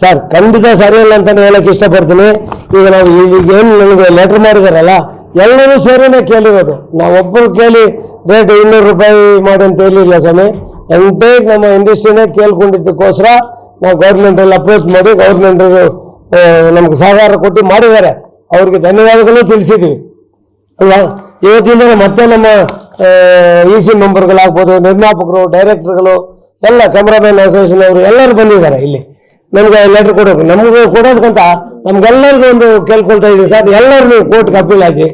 Sir, ಖಂಡಿತ ಸರಿ ಇಲ್ಲ ಅಂತ ಹೇಳಕ್ಕೆ ಇಷ್ಟಪಡ್ತೀನಿ. ಈಗ ನಾವು ಈಗ ಏನು ನನಗೆ ಲೆಟರ್ ಮಾಡಿದಾರಲ್ಲ, ಎಲ್ಲರೂ ಸೇರಿನೇ ಕೇಳಿರೋದು. ನಾವು ಒಬ್ಬರು ಕೇಳಿ ರೇಟ್ ಇನ್ನೂರು ರೂಪಾಯಿ ಮಾಡಿ ಅಂತ ಹೇಳಿಲ್ಲ ಸ್ವಾಮಿ. ಎಂಟೈರ್ ನಮ್ಮ ಇಂಡಸ್ಟ್ರಿನೇ ಕೇಳ್ಕೊಂಡಿದ್ದಕ್ಕೋಸ್ಕರ ನಾವು ಗೌರ್ಮೆಂಟಲ್ಲಿ ಅಪ್ರೋಚ್ ಮಾಡಿ ಗೌರ್ಮೆಂಟ್ ನಮ್ಗೆ ಸಹಕಾರ ಕೊಟ್ಟು ಮಾಡಿದ್ದಾರೆ. ಅವ್ರಿಗೆ ಧನ್ಯವಾದಗಳು ತಿಳಿಸಿದ್ವಿ. ಅಲ್ವಾ? ಇವತ್ತಿಂದ ಮತ್ತೆ ನಮ್ಮ ಇ ಸಿ ಮೆಂಬರ್ಗಳಾಗ್ಬೋದು ನಿರ್ಮಾಪಕರು ಡೈರೆಕ್ಟರ್ಗಳು ಎಲ್ಲ ಕ್ಯಾಮ್ರಾಮನ್ ಅಸೋಸಿಯೇಷನ್ ಅವರು ಎಲ್ಲರೂ ಬಂದಿದ್ದಾರೆ ಇಲ್ಲಿ. ನಮ್ಗೆ ಲೆಟರ್ ಕೊಡೋದು. ನಮ್ಗೆ ಕೊಡೋದಕ್ಕಂತ ನಮ್ಗೆಲ್ಲರಿಗೂ ಒಂದು ಕೇಳ್ಕೊಳ್ತಾ ಇದ್ದೀನಿ ಸರ್. ಎಲ್ಲರೂ ನೀವು ಕೋರ್ಟ್ಗೆ ಅಪೀಲ್ ಆಗಿ.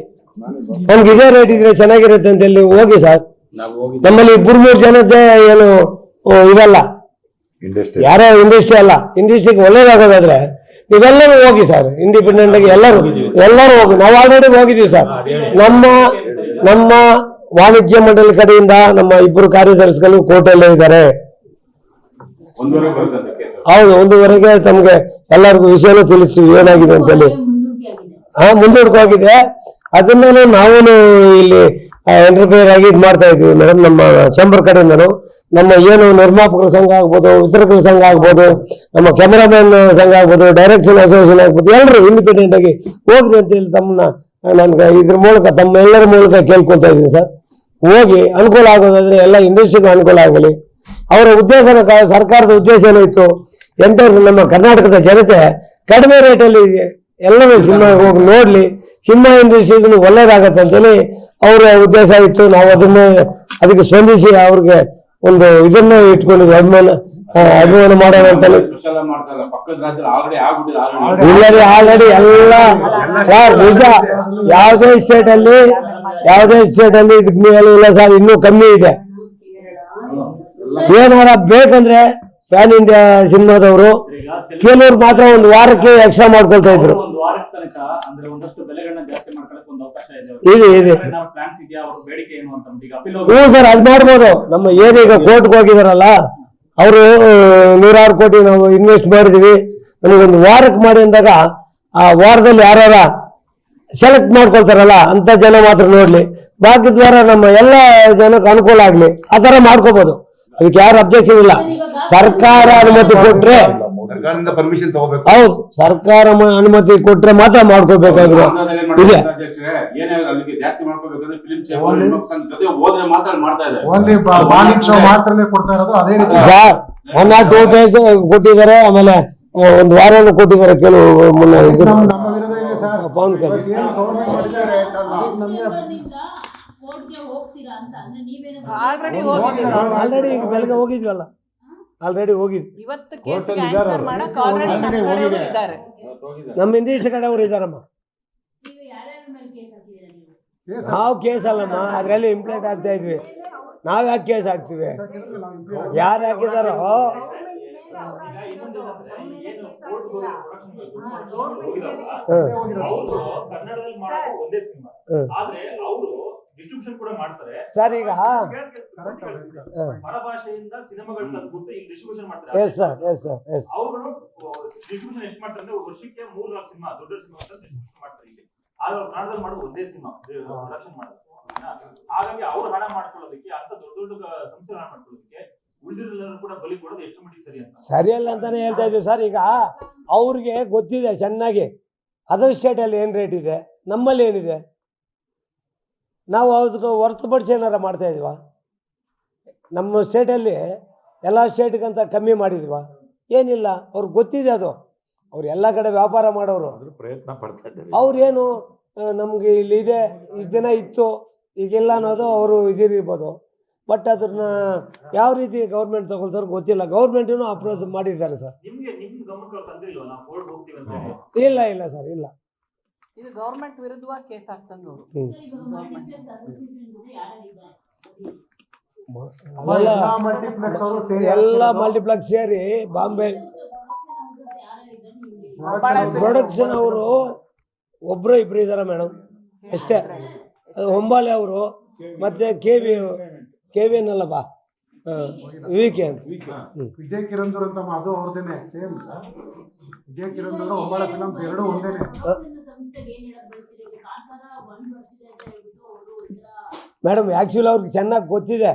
ನಮ್ಗೆ ಇದೇ ರೇಟ್ ಇದ್ರೆ ಚೆನ್ನಾಗಿರುತ್ತೆ ಅಂತ ಹೇಳಿ ಹೋಗಿ ಸರ್. ನಮ್ಮಲ್ಲಿ ಇಬ್ಬರು ಮೂರು ಜನದ್ದೇ ಏನು ಇದಲ್ಲ. ಯಾರೋ ಇಂಡಸ್ಟ್ರಿ ಅಲ್ಲ. ಇಂಡಸ್ಟ್ರಿಗೆ ಒಳ್ಳೇದಾಗೋದಾದ್ರೆ ನೀವೆಲ್ಲರೂ ಹೋಗಿ ಸರ್. ಇಂಡಿಪೆಂಡೆಂಟ್ ಆಗಿ ಎಲ್ಲರೂ ಎಲ್ಲರೂ ಹೋಗಿ. ನಾವು ಆಲ್ರೆಡಿ ಹೋಗಿದ್ದೀವಿ ಸರ್. ನಮ್ಮ ನಮ್ಮ ವಾಣಿಜ್ಯ ಮಂಡಳಿ ಕಡೆಯಿಂದ ನಮ್ಮ ಇಬ್ಬರು ಕಾರ್ಯದರ್ಶಿಗಳು ಕೋರ್ಟಲ್ಲೇ ಇದ್ದಾರೆ. ಹೌದು, ಒಂದುವರೆಗೆ ತಮ್ಗೆ ಎಲ್ಲರಿಗೂ ವಿಷಯನೂ ತಿಳಿಸ್ತೀವಿ ಏನಾಗಿದೆ ಅಂತೇಳಿ. ಹಾ, ಮುಂದೂಡ್ಕೋಗಿದೆ. ಅದನ್ನ ನಾವು ಇಲ್ಲಿ ಎಂಟರ್ಪ್ರೈರ್ ಆಗಿ ಇದು ಮಾಡ್ತಾ ಇದ್ದೀವಿ ಮೇಡಮ್. ನಮ್ಮ ಚೇಂಬರ್ ಕಡೆಯಿಂದನು. ನಮ್ಮ ಏನು ನಿರ್ಮಾಪಕರ ಸಂಘ ಆಗ್ಬೋದು, ವಿತರಕರ ಸಂಘ ಆಗ್ಬೋದು, ನಮ್ಮ ಕ್ಯಾಮರಾಮನ್ ಸಂಘ ಆಗ್ಬೋದು ಡೈರೆಕ್ಷನ್ ಅಸೋಸಿಯೇಷನ್ ಆಗ್ಬೋದು ಎಲ್ಲರೂ ಇಂಡಿಪೆಂಡೆಂಟ್ ಆಗಿ ಹೋಗ್ರಿ ಅಂತ ಹೇಳಿ ತಮ್ಮನ್ನ ನನ್ಗೆ ಇದ್ರ ಮೂಲಕ ತಮ್ಮ ಎಲ್ಲರ ಮೂಲಕ ಕೇಳ್ಕೊತಾ ಇದ್ದೀನಿ ಸರ್. ಹೋಗಿ ಅನುಕೂಲ ಆಗೋದಾದ್ರೆ ಎಲ್ಲ ಇಂಡಸ್ಟ್ರಿಗೂ ಅನುಕೂಲ ಆಗಲಿ. ಅವರ ಉದ್ದೇಶ ಸರ್ಕಾರದ ಉದ್ದೇಶ ಏನಾಯ್ತು? ಎಂಟರ್ ನಮ್ಮ ಕರ್ನಾಟಕದ ಜನತೆ ಕಡಿಮೆ ರೇಟಲ್ಲಿ ಎಲ್ಲರೂ ಸಿನಿಮಾ ಹೋಗಿ ನೋಡ್ಲಿ ಸಿನಿಮಾ ಇಂಡಸ್ಟ್ರಿಗೂ ಒಳ್ಳೇದಾಗತ್ತೆ ಅಂತೇಳಿ ಅವರ ಉದ್ದೇಶ ಇತ್ತು. ನಾವು ಅದನ್ನ ಅದಕ್ಕೆ ಸ್ಪಂದಿಸಿ ಅವ್ರಿಗೆ ಒಂದು ಇದನ್ನ ಇಟ್ಕೊಂಡಿದ್ವಿ ಅಭಿಮಾನ ಅಭಿಮಾನ ಮಾಡೋಣ ರಾಜ್ಯದಲ್ಲಿ ಆಲ್ರೆಡಿ ಎಲ್ಲ ನಿಜ. ಯಾವುದೇ ಸ್ಟೇಟ್ ಅಲ್ಲಿ ಯಾವುದೇ ಸ್ಟೇಟ್ ಅಲ್ಲಿ ಇದಕ್ಕೆ ಇಲ್ಲ ಸರ್ ಇನ್ನೂ ಕಮ್ಮಿ ಇದೆ. ಏನಾರ ಬೇಕಂದ್ರೆ ಫ್ಯಾನ್ ಇಂಡಿಯಾ ಸಿನಿಮಾದವರು. ಕೇಳೋರು ಮಾತ್ರ ಒಂದು ವಾರಕ್ಕೆ ಎಕ್ಸ್ಟ್ರಾ ಮಾಡ್ಕೊಳ್ತಾ ಇದ್ರು. ಇದೆ ಇದೆ ಹ್ಞೂ ಸರ್ ಅದು ಮಾಡ್ಬೋದು. ನಮ್ಮ ಏನೀಗ ಕೋರ್ಟ್ಗೆ ಹೋಗಿದಾರಲ್ಲ ಅವರು ನೂರಾರು ಕೋಟಿ ನಾವು ಇನ್ವೆಸ್ಟ್ ಮಾಡಿದೀವಿ. ನನಗೊಂದು ವಾರಕ್ಕೆ ಮಾಡಿ ಅಂದಾಗ ಆ ವಾರದಲ್ಲಿ ಯಾರ್ಯಾರ ಸೆಲೆಕ್ಟ್ ಮಾಡ್ಕೊಳ್ತಾರಲ್ಲ ಅಂತ ಜನ ಮಾತ್ರ ನೋಡ್ಲಿ. ಬಾಕಿ ದ್ವಾರ ನಮ್ಮ ಎಲ್ಲ ಜನಕ್ಕೆ ಅನುಕೂಲ ಆಗ್ಲಿ ಆ ಥರ ಮಾಡ್ಕೋಬಹುದು ಅದಕ್ಕೆ ಯಾರು ಅಬ್ಜೆಕ್ಷನ್ ಇಲ್ಲ. ಸರ್ಕಾರ ಅನುಮತಿ ಕೊಟ್ರೆ ಪರ್ಮಿಷನ್ ತಗೋಬೇಕು. ಹೌದು ಸರ್ಕಾರ ಅನುಮತಿ ಕೊಟ್ರೆ ಮಾತ್ರ ಮಾಡ್ಕೋಬೇಕಾದ್ರು. ಇದೆ. Sir one or two days ಕೊಟ್ಟಿದ್ದಾರೆ ಆಮೇಲೆ ಒಂದ್ ಒಂದು ವಾರವನ್ನು ಕೊಟ್ಟಿದ್ದಾರೆ ಕೆಲವು ಮುನ್ನ ಪವನ್ ಕಲ್ಯಾಣ್. ಆಲ್ರೆಡಿ ಈಗ ಬೆಳಗ್ಗೆ ಹೋಗಿದ್ವಲ್ಲ? ಆಲ್ರೆಡಿ ಹೋಗಿದ್ವಿ. ಇವತ್ತು ಕೇಸಿಗೆ ಆನ್ಸರ್ ಮಾಡಕ್ ಆಲ್ರೆಡಿ ನಮ್ಮ ಕಡೆಯವರು ಇದ್ದಾರೆ. ನಮ್ಮ ಇಂಡಸ್ಟ್ರಿ ಕಡೆಯವರು ಕೇಸ್ ಹಾಕಿದ್ದೀರಾ ನೀವು? ಕೇಸ್ ನಾವು ಕೇಸ್ ಅಲ್ಲಮ್ಮ. ಅದರಲ್ಲಿ ಇಂಪ್ಲೇಂಟ್ ಆಗ್ತಾ ಇದ್ವಿ. ನಾವ್ ಯಾಕೆ ಕೇಸ್ ಹಾಕ್ತಿವಿ? ಯಾರು ಹಾಕಿದಾರೋ? ಕನ್ನಡದಲ್ಲಿ ಅವರು ಡಿಸ್ಟ್ರಿಬ್ಯೂಷನ್ ಕೂಡ ಮಾಡ್ತಾರೆ. ಸರ್ ಈಗ ಪರಭಾಷೆಯಿಂದ ಸಿನಿಮಾಗಳು ತಂದ್ಬಿಟ್ಟು ಇಲ್ಲಿ ಡಿಸ್ಟ್ರಿಬ್ಯೂಷನ್ ಮಾಡ್ತಾರೆ. Yes sir yes sir yes ಅವ್ರುಗಳು distribution ಎಷ್ಟು ಮಾಡ್ತಾರೆ ಅಂದ್ರೆ ವರ್ಷಕ್ಕೆ ಮೂರು ನಾಲ್ಕು ಸಿನಿಮಾ ದೊಡ್ಡ ಸಿನಿಮಾ ಅಂತ ಡಿಸ್ಟ್ರಿಬ್ಯೂಷನ್ ಮಾಡ್ತಾರೆ ಇಲ್ಲಿ. ಆದ್ರೆ ಅವ್ರು ಕನ್ನಡದಲ್ಲಿ ಮಾಡೋದು ಒಂದೇ ಸಿನಿಮಾ ಪ್ರೊಡಕ್ಷನ್ ಮಾಡೋದು. ಹಾಗಾಗಿ ಅವ್ರು ಹಣ ಮಾಡ್ಕೊಳ್ಳೋದಕ್ಕೆ ಅಂತ ದೊಡ್ಡ ದೊಡ್ಡ ಸಂಸ್ಥೆ ಹಣ ಮಾಡ್ಕೊಳ್ಳೋದಕ್ಕೆ ಕೂಡ ಬಲಿ ಕೊಡೋದು ಮಟ್ಟಿಗೆ ಸರಿ ಅಂತ. ಸರಿಯಲ್ಲ ಅಂತಾನೆ ಹೇಳ್ತಾ ಇದ್ದೀವಿ ಸರ್ ಈಗ ಅವ್ರಿಗೆ ಗೊತ್ತಿದೆ ಚೆನ್ನಾಗಿ. ಅದರ್ ಸ್ಟೇಟಲ್ಲಿ ಏನು ರೇಟ್ ಇದೆ? ನಮ್ಮಲ್ಲಿ ಏನಿದೆ? ನಾವು ಅದಕ್ಕೆ ಹೊರತುಪಡಿಸಿ ಏನಾರ ಮಾಡ್ತಾ ಇದೀವ? ನಮ್ಮ ಸ್ಟೇಟಲ್ಲಿ ಎಲ್ಲ ಸ್ಟೇಟ್ಗಂತ ಕಮ್ಮಿ ಮಾಡಿದ್ವ? ಏನಿಲ್ಲ ಅವ್ರಿಗೆ ಗೊತ್ತಿದೆ ಅದು. ಅವ್ರು ಎಲ್ಲ ಕಡೆ ವ್ಯಾಪಾರ ಮಾಡೋರು. ಪ್ರಯತ್ನ ಪಡ್ತಾ ಇದ್ದಾರೆ. ಅವ್ರೇನು ನಮಗೆ ಇಲ್ಲಿ ಇದೆ ಇಷ್ಟು ದಿನ ಇತ್ತು ಈಗಿಲ್ಲ ಅನ್ನೋದು ಅವರು ಇದಿರ್ಬೋದು. ಬಟ್ ಅದನ್ನ ಯಾವ ರೀತಿ ಗೌರ್ಮೆಂಟ್ ತಗೊಳ್ತಾರೋ ಗೊತ್ತಿಲ್ಲ. ಗೌರ್ಮೆಂಟ್ ಅಪ್ರೋಚ್ ಮಾಡಿದ್ದಾರೆ ಸರ್. ಇಲ್ಲ ಇಲ್ಲ ಸರ್ ಇಲ್ಲ. ಇದು ಗೌರ್ಮೆಂಟ್ ವಿರುದ್ಧವಾಗಿ ಕೇಸ್ ಮಲ್ಟಿಪ್ಲೆಕ್ಸ್ ಅವರು. ಸೇರಿ ಎಲ್ಲ ಮಲ್ಟಿಪ್ಲೆಕ್ಸ್ ಸೇರಿ ಬಾಂಬೆ ಪ್ರೊಡಕ್ಷನ್ ಅವರು ಒಬ್ರು ಇಬ್ರು ಇದಾರೆ ಮೇಡಮ್. ಅಷ್ಟೇ. ಅದು ಹೊಂಬಾಲೆ ಅವರು ಮತ್ತೆ ಕೆ ವಿ ಕೆ ವಿ ಅನ್ನಲ್ಲಪ್ಪ ವಿ ಕೆ ಅಂತ. ವಿಜಯ್ ಕಿರಂದೂರ್ ಅಂತ ಅದು ಅವ್ರದೇನೆ ಸೇಮ್ ವಿಜಯ್ ಕಿರಂದೂರ್ ಒಬ್ಬಳ ಫಿಲಮ್ಸ್ ಎರಡು ಒಂದೇನೆ. ಮೇಡಮ್ ಆ್ಯಕ್ಚುಲಿ ಅವ್ರಿಗೆ ಚೆನ್ನಾಗಿ ಗೊತ್ತಿದೆ.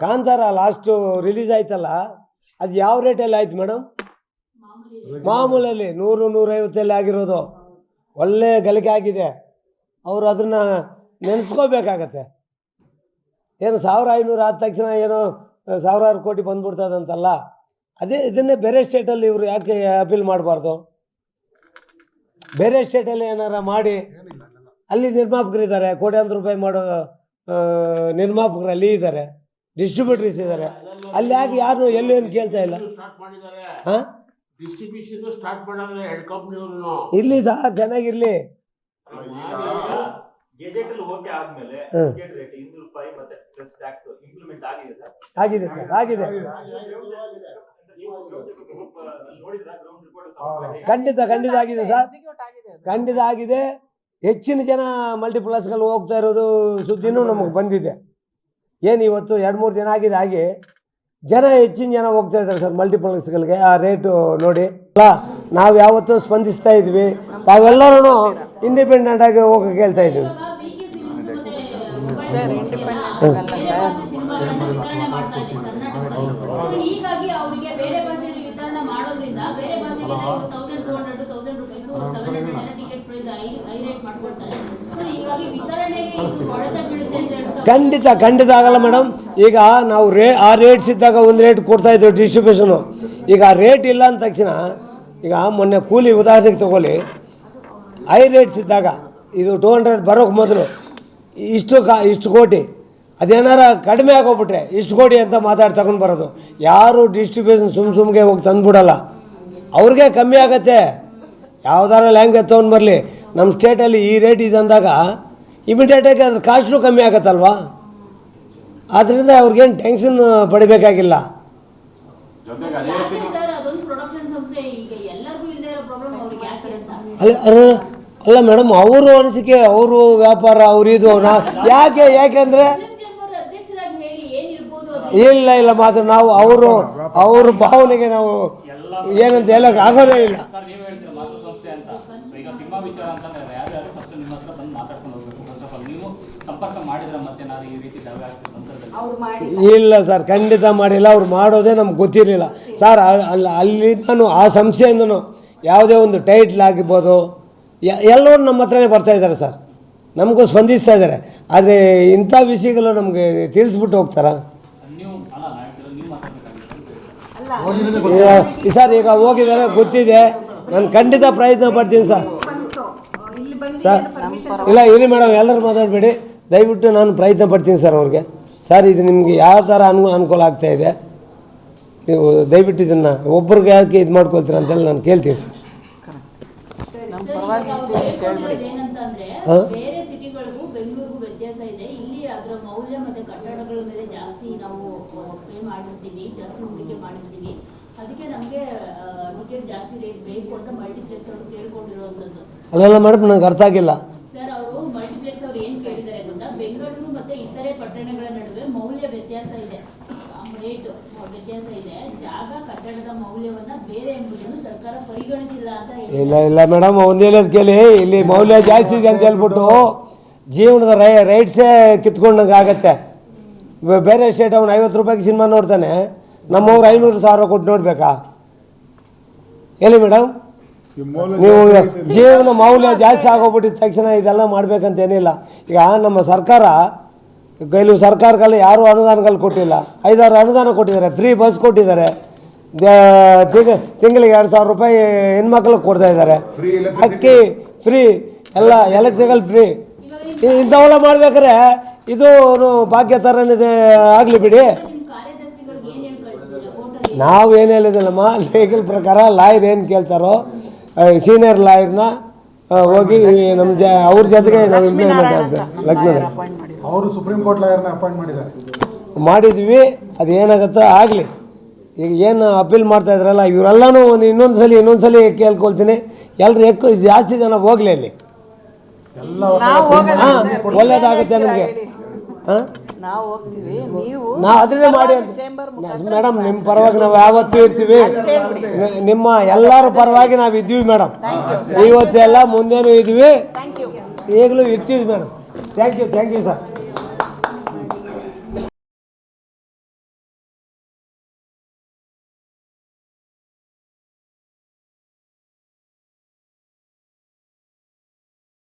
ಕಾಂತಾರ ಲಾಸ್ಟು ರಿಲೀಸ್ ಆಯ್ತಲ್ಲ ಅದು ಯಾವ ರೇಟಲ್ಲಿ ಆಯ್ತು ಮೇಡಮ್ ಮಾಮೂಲಿ ಮಾಮೂಲಲ್ಲಿ ನೂರು ನೂರೈವತ್ತಲ್ಲಿ ಆಗಿರೋದು. ಒಳ್ಳೆ ಗಲಿಕೆ ಆಗಿದೆ. ಅವರು ಅದನ್ನ ನೆನೆಸ್ಕೋಬೇಕಾಗತ್ತೆ. ಏನು ಸಾವಿರ ಐನೂರು ಆದ ತಕ್ಷಣ ಏನೋ ಸಾವಿರಾರು ಕೋಟಿ ಬಂದ್ಬಿಡ್ತದಂತಲ್ಲ? ಅದೇ ಇದನ್ನೇ ಬೇರೆ ಸ್ಟೇಟಲ್ಲಿ ಇವರು ಯಾಕೆ ಅಪೀಲ್ ಮಾಡಬಾರ್ದು? ಬೇರೆ ಸ್ಟೇಟಲ್ಲಿ ಏನಾರ ಮಾಡಿ ಅಲ್ಲಿ ನಿರ್ಮಾಪಕರಿದ್ದಾರೆ ಕೋಟ್ಯಾಂತರ ರೂಪಾಯಿ ಮಾಡೋ ನಿರ್ಮಾಪಕರಲ್ಲಿ ನಿರ್ಮಾಪಕರು ಅಲ್ಲಿ ಇದ್ದಾರೆ ಡಿಸ್ಟ್ರಿಬ್ಯೂಟರ್ಸ್ ಇದ್ದಾರೆ ಅಲ್ಲಿ ಯಾಕೆ ಯಾರು ಎಲ್ಲೂ ಏನು ಕೇಳ್ತಾ ಇಲ್ಲ? ಹಾಂ? ಡಿಸ್ಟ್ರಿಬ್ಯೂಷನ್ ಸ್ಟಾರ್ಟ್ ಮಾಡಿದ್ರೆ ಎರಡು ಕಂಪ್ನಿಯವರು ಇರಲಿ ಸರ್ ಚೆನ್ನಾಗಿರ್ಲಿ ಗೆಜೆಟ್ ಅಲ್ಲಿ ಓಕೆ ಆದ್ಮೇಲೆ ಹ್ಮ್. ಟಿಕೆಟ್ ರೇಟ್ ಇನ್ನೂರು ರೂಪಾಯಿ ಮತ್ತೆ ಪ್ಲಸ್ ಟ್ಯಾಕ್ಸ್ ಇಂಪ್ಲಿಮೆಂಟ್ ಆಗಿದೆ ಸರ್ ಆಗಿದೆ. ಆಗಿದೆ. ನೀವು ನೋಡಿದ್ರ ಗ್ರೌಂಡ್ ರಿಪೋರ್ಟ್ ಖಂಡಿತ ಖಂಡಿತ ಆಗಿದೆ ಸರ್. ಆಗಿದೆ ಖಂಡಿತ ಆಗಿದೆ. ಹೆಚ್ಚಿನ ಜನ ಮಲ್ಟಿಪ್ಲಸ್ಗಳು ಹೋಗ್ತಾ ಇರೋದು ಸುದ್ದಿನೂ ನಮಗೆ ಬಂದಿದೆ. ಏನು ಇವತ್ತು ಎರಡು ಮೂರು ದಿನ ಆಗಿದೆ ಹಾಗೆ. ಜನ ಹೆಚ್ಚಿನ ಜನ ಹೋಗ್ತಾ ಇದ್ದಾರೆ ಸರ್ ಮಲ್ಟಿಪ್ಲೆಕ್ಸ್ಗಳಿಗೆ ಆ ರೇಟು ನೋಡಿ. ಅಲ್ಲ ನಾವು ಯಾವತ್ತೂ ಸ್ಪಂದಿಸ್ತಾ ಇದ್ವಿ. ತಾವೆಲ್ಲರೂ ಇಂಡಿಪೆಂಡೆಂಟ್ ಆಗಿ ಹೋಗಕ್ಕೆ ಹೇಳ್ತಾ ಇದ್ವಿ ಇವಾಗ ವಿಕೆ ಫಿಲ್ಮ್ಸ್ ಮತ್ತೆ ಸರ್ ಇಂಡಿಪೆಂಡೆಂಟ್ ಅಲ್ಲ ಸರ್ ವಿತರಣೆ ಮಾಡ್ತಾ ಇದೆ ಕರ್ನಾಟಕದಲ್ಲಿ So ಹೀಗಾಗಿ ಅವರಿಗೆ ಬೇರೆ ಭಾಷೆಯಲ್ಲಿ ವಿತರಣೆ ಮಾಡೋದ್ರಿಂದ ಬೇರೆ ಭಾಷೆಗೆ thousand two hundred thousand rupees seven hundred ಎಲ್ಲ ticket price I I rate ಮಾಡ್ಕೊಡ್ತಾರೆ ಸೊ ಹೀಗಾಗಿ ವಿತರಣೆಗೆ ಇದು ಹೊಡೆತ ಬೀಳುತ್ತೆ ಅಂತ ಹೇಳ್ತಾರೆ ಖಂಡಿತ ಖಂಡಿತ ಆಗಲ್ಲ ಮೇಡಮ್ ಈಗ ನಾವು ರೇ ಆ ರೇಟ್ಸ್ ಇದ್ದಾಗ ಒಂದು ರೇಟ್ ಕೊಡ್ತಾ ಇದ್ದೇವೆ ಡಿಸ್ಟ್ರಿಬ್ಯೂಷನು ಈಗ ಆ ರೇಟ್ ಇಲ್ಲ ಅಂದ ತಕ್ಷಣ ಈಗ ಮೊನ್ನೆ ಕೂಲಿ ಉದಾಹರಣೆಗೆ ತಗೊಳ್ಳಿ. ಹೈ ರೇಟ್ಸ್ ಇದ್ದಾಗ ಇದು ಟೂ ಹಂಡ್ರೆಡ್ ಬರೋಕ್ಕೆ ಮೊದಲು ಇಷ್ಟು ಕಾ ಇಷ್ಟು ಕೋಟಿ. ಅದೇನಾರ ಕಡಿಮೆ ಆಗೋಗ್ಬಿಟ್ರೆ ಇಷ್ಟು ಕೋಟಿ ಅಂತ ಮಾತಾಡಿ ತಗೊಂಡು ಬರೋದು. ಯಾರು ಡಿಸ್ಟ್ರಿಬ್ಯೂಷನ್ ಸುಮ್ಮ ಸುಮ್ಗೆ ಹೋಗಿ ತಂದುಬಿಡಲ್ಲ. ಅವ್ರಿಗೆ ಕಮ್ಮಿ ಆಗತ್ತೆ. ಯಾವ್ದಾರ ಲ್ಯಾಂಗ್ವೇಜ್ ತೊಗೊಂಡು ಬರಲಿ ನಮ್ಮ ಸ್ಟೇಟಲ್ಲಿ ಈ ರೇಟ್ ಇದೆ ಅಂದಾಗ ಇಮಿಡಿಯೇಟಾಗಿ ಅದ್ರ ಕಾಸ್ಟು ಕಮ್ಮಿ ಆಗತ್ತಲ್ವಾ? ಆದ್ದರಿಂದ ಅವ್ರಿಗೇನು ಟೆನ್ಷನ್ ಪಡಿಬೇಕಾಗಿಲ್ಲ. ಅಲ್ಲ ಅಲ್ಲ- ಮೇಡಮ್ ಅವರು ಅನಿಸಿಕೆ ಅವರು ವ್ಯಾಪಾರ ಅವ್ರು ಇದು ನಾ ಯಾಕೆ ಯಾಕೆಂದರೆ ಇಲ್ಲ ಇಲ್ಲ ಮಾತ್ರ ನಾವು ಅವರು ಅವ್ರ ಭಾವನೆಗೆ ನಾವು ಏನಂತ ಹೇಳಕ್ ಆಗೋದೇ ಇಲ್ಲ. ಸರ್ ನೀವು ಹೇಳ್ತೀರಾ ಮಾತೃ ಸಂಸ್ಥೆ ಅಂತ? ಈಗ ಸಿನಿಮಾ ವಿಚಾರ ಅಂತಂದ್ರೆ ಯಾರು ಯಾರು ಫಸ್ಟ್ ನಿಮ್ಮ ಬಂದು ಮಾತಾಡ್ಕೊಂಡು ಹೋಗ್ಬೇಕು. ಫಸ್ಟ್ ಆಫ್ ಆಲ್ ನೀವು ಸಂಪರ್ಕ ಮಾಡಿದ್ರ ಮತ್ತೆ ನಾನು ಈ ರೀತಿ ದಾವೆ ಆಗ್ತಿದೆ ಸಂದರ್ಭದಲ್ಲಿ ಇಲ್ಲ ಸರ್ ಖಂಡಿತ ಮಾಡಿಲ್ಲ. ಅವ್ರು ಮಾಡೋದೇ ನಮ್ಗೆ ಗೊತ್ತಿರಲಿಲ್ಲ. ಸರ್ ಅಲ್ಲಿ ಅಲ್ಲಿ ನಾನು ಆ ಸಂಸ್ಥೆಯಿಂದನೂ ಯಾವುದೇ ಒಂದು ಟೈಟ್ಲ್ ಆಗಿರ್ಬೋದು ಎಲ್ಲರೂ ನಮ್ಮ ಹತ್ರನೇ ಬರ್ತಾ ಇದ್ದಾರೆ ಸರ್ ನಮಗೂ ಸ್ಪಂದಿಸ್ತಾ ಇದ್ದಾರೆ. ಆದರೆ ಇಂಥ ವಿಷಯಗಳು ನಮಗೆ ತಿಳಿಸ್ಬಿಟ್ಟು ಹೋಗ್ತಾರಾ? ಸರ್ ಈಗ ಹೋಗಿದ್ದಾರೆ ಗೊತ್ತಿದೆ. ನಾನು ಖಂಡಿತ ಪ್ರಯತ್ನ ಪಡ್ತೀನಿ ಸರ್. ಸರ್ ಇಲ್ಲ ಇರಿ ಮೇಡಮ್ ಎಲ್ಲರೂ ಮಾತಾಡಬೇಡಿ. ದಯವಿಟ್ಟು ನಾನು ಪ್ರಯತ್ನ ಪಡ್ತೀನಿ ಸರ್ ಅವ್ರಿಗೆ. ಸರ್ ಇದು ನಿಮಗೆ ಯಾವ ಥರ ಅನು ಅನುಕೂಲ ಆಗ್ತಾ ಇದೆ? ನೀವು ದಯವಿಟ್ಟು ಇದನ್ನು ಒಬ್ಬರಿಗೆ ಯಾಕೆ ಇದು ಮಾಡ್ಕೊಳ್ತೀರ ಅಂತೇಳಿ ನಾನು ಕೇಳ್ತೀನಿ ಸರ್. ನಮ್ಮ ಸರ್, ಪರವಾಗಿ ಇವಾಗ ಅವ್ರು ಇದ್ದೀವಿ ಹೇಳ್ಕೊಂಡಿರೋದು ಕೇಳ್ಬಿಡಿ ಏನಂತಂದ್ರೆ ಹಾ? ಬೇರೆ ಸಿಟಿಗಳಿಗೂ ಬೆಂಗಳೂರಿಗೂ ವ್ಯತ್ಯಾಸ ಇದೆ ಇಲ್ಲಿ ಅದರ ಮೌಲ್ಯ ಮತ್ತೆ ಕಟ್ಟಡಗಳ ಮೇಲೆ ಜಾಸ್ತಿ ನಾವು ಪೇ ಮಾಡಿರ್ತೀವಿ ಜಾಸ್ತಿ ಹೂಡಿಕೆ ಮಾಡಿದ್ದೀವಿ ಅದಕ್ಕೆ ನಮಗೆ ಟಿಕೆಟ್ ಜಾಸ್ತಿ ರೇಟ್ ಬೇಕು ಅಂತ ಮಲ್ಟಿಪ್ಲೆಕ್ಸ್ ಅವರು ಕೇಳ್ಕೊಂಡಿರುವಂಥದ್ದು. ಅಲ್ಲೆಲ್ಲ ಮೇಡಮ್ ನಂಗೆ ಅರ್ಥ ಆಗಿಲ್ಲ. ಸರ್ ಅವರು ಮಲ್ಟಿಪ್ಲೆಕ್ಸ್ ಅವರು ಏನು ಕೇಳಿದ್ದಾರೆ ಗೊತ್ತಾ? ಬೆಂಗಳೂರು ಮತ್ತೆ ಇತರೆ ಪಟ್ಟಣಗಳ ನಡುವೆ ಮೌಲ್ಯ ವ್ಯತ್ಯಾಸ ಇದೆ. ರೇಟ್ ವ್ಯತ್ಯಾಸ ಇದೆ. ಜಾಗ ಕಟ್ಟಡದ ಮೌಲ್ಯವನ್ನ ಬೇರೆ ಎಂಬುದನ್ನು ಸರ್ಕಾರ ಪರಿಗಣಿಸಿಲ್ಲ ಅಂತ ಇಲ್ಲ ಇಲ್ಲ ಮೇಡಮ್ ಒಂದು ಹೇಳೋದು ಕೇಳಿ. ಇಲ್ಲಿ ಮೌಲ್ಯ ಜಾಸ್ತಿ ಇದೆ ಅಂತ ಹೇಳ್ಬಿಟ್ಟು ಜೀವನದ ರೈ ರೈಟ್ಸೇ ಕಿತ್ಕೊಂಡಂಗೆ ಆಗತ್ತೆ. ಬೇರೆ ಸ್ಟೇಟ್ ಅವನು ಐವತ್ತು ರೂಪಾಯಿಗೆ ಸಿನಿಮಾ ನೋಡ್ತಾನೆ. ನಮ್ಮವ್ರು ಐನೂರು ಸಾವಿರ ಕೊಟ್ಟು ನೋಡಬೇಕಾ? ಹೇಳಿ ಮೇಡಮ್ ನೀವು ಜೀವನ ಮೌಲ್ಯ ಜಾಸ್ತಿ ಆಗೋಗ್ಬಿಟ್ಟಿದ ತಕ್ಷಣ ಇದೆಲ್ಲ ಮಾಡ್ಬೇಕಂತ ಏನಿಲ್ಲ. ಈಗ ನಮ್ಮ ಸರ್ಕಾರ ಕೆಲವು ಸರ್ಕಾರಗಳು ಯಾರೂ ಅನುದಾನಗಳು ಕೊಟ್ಟಿಲ್ಲ. ಐದಾರು ಅನುದಾನ ಕೊಟ್ಟಿದ್ದಾರೆ. ಫ್ರೀ ಬಸ್ ಕೊಟ್ಟಿದ್ದಾರೆ. ತಿಂಗಳಿಗೆ ಎರಡು ಸಾವಿರ ರೂಪಾಯಿ ಹೆಣ್ಮಕ್ಳಿಗೆ ಕೊಡ್ತಾ ಇದ್ದಾರೆ. ಅಕ್ಕಿ ಫ್ರೀ ಎಲ್ಲ ಎಲೆಕ್ಟ್ರಿಕಲ್ ಫ್ರೀ ಇಂಥವೆಲ್ಲ ಮಾಡ್ಬೇಕಾದ್ರೆ ಇದು ಭಾಗ್ಯ ಥರನಿದೆ ಆಗಲಿ ಬಿಡಿ. ನಾವು ಏನು ಹೇಳಿದಿಲ್ಲಮ್ಮ ಲೀಗಲ್ ಪ್ರಕಾರ ಲಾಯರ್ ಏನು ಕೇಳ್ತಾರೋ ಸೀನಿಯರ್ ಲಾಯರ್ನ ಹೋಗಿ ನಮ್ಮ ಜ ಅವ್ರ ಜೊತೆಗೆ ನಾವು ಇಂಪ್ಲಿಮೆಂಟ್ ಆಗ್ತೇವೆ. ಲಗ್ನ ಅವರು ಸುಪ್ರೀಂ ಕೋರ್ಟ್ ಲಾಯರ್ನ ಅಪಾಯಿಂಟ್ ಮಾಡಿದ್ದಾರೆ. ಮಾಡಿದ್ವಿ ಅದು ಏನಾಗುತ್ತೋ ಆಗಲಿ. ಈಗ ಏನು ಅಪೀಲ್ ಮಾಡ್ತಾ ಇದ್ರಲ್ಲ ಇವರೆಲ್ಲನೂ ಒಂದು ಇನ್ನೊಂದು ಸಲ ಇನ್ನೊಂದು ಸಲ ಕೇಳ್ಕೊಳ್ತೀನಿ. ಎಲ್ಲರೂ ಎಕ್ಕು ಜಾಸ್ತಿ ಜನ ಹೋಗಲಿ ಅಲ್ಲಿ. ಒಳ್ಳೇದಾಗುತ್ತೆ ನಮಗೆ. ನಾವು ಹೋಗ್ತೀವಿ ನೀವು ನಾವು ಅದನ್ನೇ ಮಾಡಿ ಮೇಡಮ್ ನಿಮ್ಮ ಪರವಾಗಿ ನಾವು ಯಾವತ್ತೂ ಇರ್ತೀವಿ. ನಿಮ್ಮ ಎಲ್ಲರ ಪರವಾಗಿ ನಾವು ಇದ್ದೀವಿ ಮೇಡಮ್. ಇವತ್ತೆಲ್ಲ ಮುಂದೇನು ಇದೀವಿ ಈಗಲೂ ಇರ್ತೀವಿ madam. Thank you thank you sir